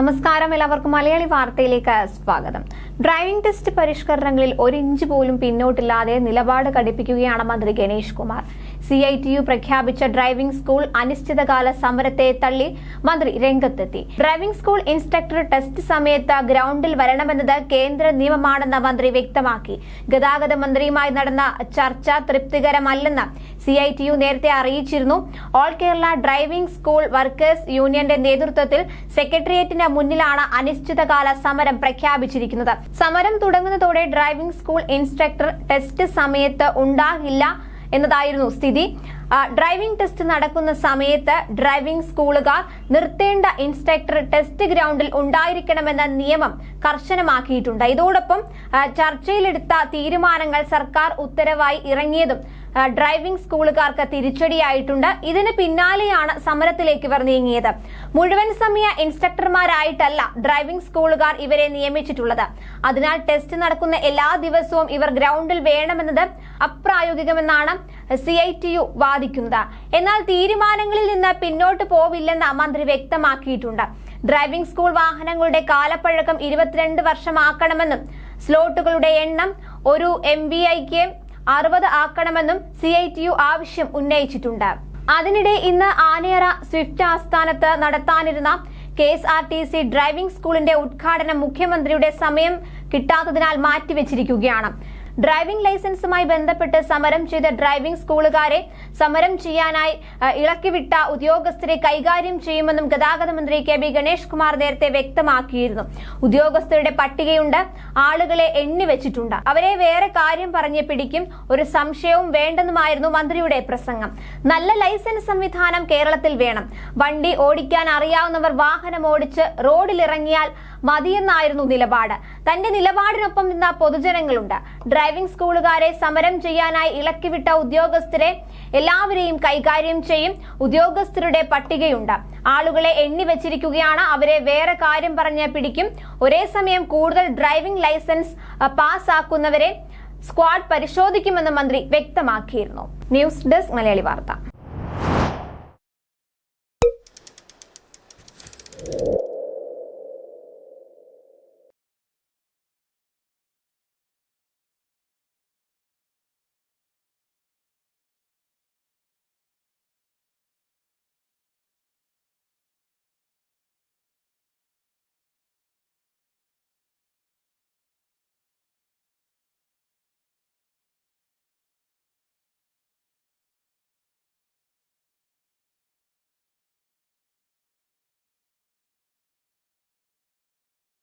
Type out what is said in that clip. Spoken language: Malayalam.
നമസ്കാരം എല്ലാവർക്കും മലയാളി വാർത്തയിലേക്ക് സ്വാഗതം. ഡ്രൈവിംഗ് ടെസ്റ്റ് പരിഷ്കരണങ്ങളിൽ ഒരു ഇഞ്ച് പോലും പിന്നോട്ടില്ലാതെ നിലപാട് ഘടിപ്പിക്കുകയാണ് മന്ത്രി Ganesh Kumar. C I T U പ്രഖ്യാപിച്ച ഡ്രൈവിംഗ് സ്കൂൾ അനിശ്ചിതകാല സമരത്തെ തള്ളി മന്ത്രി രംഗത്തെത്തി. ഡ്രൈവിംഗ് സ്കൂൾ ഇൻസ്ട്രക്ടർ ടെസ്റ്റ് സമയത്ത് ഗ്രൗണ്ടിൽ വരണമെന്നത് കേന്ദ്ര നിയമമാണെന്ന് മന്ത്രി വ്യക്തമാക്കി. ഗതാഗത മന്ത്രിയുമായി നടന്ന ചർച്ച തൃപ്തികരമല്ലെന്ന് സി ഐ ടി യു നേരത്തെ അറിയിച്ചിരുന്നു. All Kerala driving school workers യൂണിയന്റെ നേതൃത്വത്തിൽ സെക്രട്ടേറിയറ്റിന് മുന്നിലാണ് അനിശ്ചിതകാല സമരം പ്രഖ്യാപിച്ചിരിക്കുന്നത്. സമരം തുടങ്ങുന്നതോടെ ഡ്രൈവിംഗ് സ്കൂൾ ഇൻസ്ട്രക്ടർ ടെസ്റ്റ് സമയത്ത് ഉണ്ടാകില്ല എന്നതായിരുന്നു സ്ഥിതി. ഡ്രൈവിംഗ് ടെസ്റ്റ് നടക്കുന്ന സമയത്ത് ഡ്രൈവിംഗ് സ്കൂളുകാർ നിർത്തേണ്ട ഇൻസ്ട്രക്ടർ ടെസ്റ്റ് ഗ്രൗണ്ടിൽ ഉണ്ടായിരിക്കണമെന്ന നിയമം കർശനമാക്കിയിട്ടുണ്ട്. ഇതോടൊപ്പം ചർച്ചയിലെടുത്ത തീരുമാനങ്ങൾ സർക്കാർ ഉത്തരവായി ഇറങ്ങിയതും ഡ്രൈവിംഗ് സ്കൂളുകാർക്ക് തിരിച്ചടിയായിട്ടുണ്ട്. ഇതിന് പിന്നാലെയാണ് സമരത്തിലേക്ക് ഇവർ നീങ്ങിയത്. മുഴുവൻ സമയ ഇൻസ്ട്രക്ടർമാരായിട്ടല്ല ഡ്രൈവിംഗ് സ്കൂളുകാർ ഇവരെ നിയമിച്ചിട്ടുള്ളത്. അതിനാൽ ടെസ്റ്റ് നടക്കുന്ന എല്ലാ ദിവസവും ഇവർ ഗ്രൗണ്ടിൽ വേണമെന്നത് അപ്രായോഗികമെന്നാണ് സി ഐ ടി യു വാദിക്കുന്നത്. എന്നാൽ തീരുമാനങ്ങളിൽ നിന്ന് പിന്നോട്ട് പോവില്ലെന്ന് മന്ത്രി വ്യക്തമാക്കിയിട്ടുണ്ട്. ഡ്രൈവിംഗ് സ്കൂൾ വാഹനങ്ങളുടെ കാലപ്പഴക്കം ഇരുപത്തിരണ്ട് വർഷമാക്കണമെന്നും സ്ലോട്ടുകളുടെ എണ്ണം ഒരു എം ബി ഐക്ക് അറുപത് ആക്കണമെന്നും സി ഐ ടി യു ആവശ്യം ഉന്നയിച്ചിട്ടുണ്ട്. അതിനിടെ ഇന്ന് ആനയറ സ്വിഫ്റ്റ് ആസ്ഥാനത്ത് നടത്താനിരുന്ന K S R T C driving സ്കൂളിന്റെ ഉദ്ഘാടനം മുഖ്യമന്ത്രിയുടെ സമയം കിട്ടാത്തതിനാൽ മാറ്റിവെച്ചിരിക്കുകയാണ്. ഡ്രൈവിംഗ് ലൈസൻസുമായി ബന്ധപ്പെട്ട് സമരം ചെയ്ത ഡ്രൈവിംഗ് സ്കൂളുകാരെ സമരം ചെയ്യാനായി ഇളക്കിവിട്ട ഉദ്യോഗസ്ഥരെ കൈകാര്യം ചെയ്യുമെന്നും ഗതാഗത മന്ത്രി കെ ബി ഗണേഷ് കുമാർ നേരത്തെ വ്യക്തമാക്കിയിരുന്നു. ഉദ്യോഗസ്ഥരുടെ പട്ടികയുണ്ട് ആളുകളെ എണ്ണി വെച്ചിട്ടുണ്ട്. അവരെ വേറെ കാര്യം പറഞ്ഞ് പിടിക്കും ഒരു സംശയവും വേണ്ടെന്നുമായിരുന്നു മന്ത്രിയുടെ പ്രസംഗം. നല്ല ലൈസൻസ് സംവിധാനം കേരളത്തിൽ വേണം. വണ്ടി ഓടിക്കാൻ അറിയാവുന്നവർ വാഹനം ഓടിച്ച് റോഡിലിറങ്ങിയാൽ മതിയെന്നായിരുന്നു നിലപാട്. തന്റെ നിലപാടിനൊപ്പം നിന്ന പൊതുജനങ്ങളുണ്ട്. ഡ്രൈവിംഗ് സ്കൂളുകാരെ സമരം ചെയ്യാനായി ഇളക്കിവിട്ട ഉദ്യോഗസ്ഥരെ എല്ലാവരെയും കൈകാര്യം ചെയ്യും. ഉദ്യോഗസ്ഥരുടെ പട്ടികയുണ്ട്. ആളുകളെ എണ്ണി വെച്ചിരിക്കുകയാണ്. അവരെ വേറെ കാര്യം പറഞ്ഞ് പിടിക്കും. ഒരേ സമയം കൂടുതൽ ഡ്രൈവിംഗ് ലൈസൻസ് പാസ്സാക്കുന്നവരെ സ്ക്വാഡ് പരിശോധിക്കുമെന്ന് മന്ത്രി വ്യക്തമാക്കിയിരുന്നു. ന്യൂസ് ഡെസ്ക് മലയാളി വാർത്ത.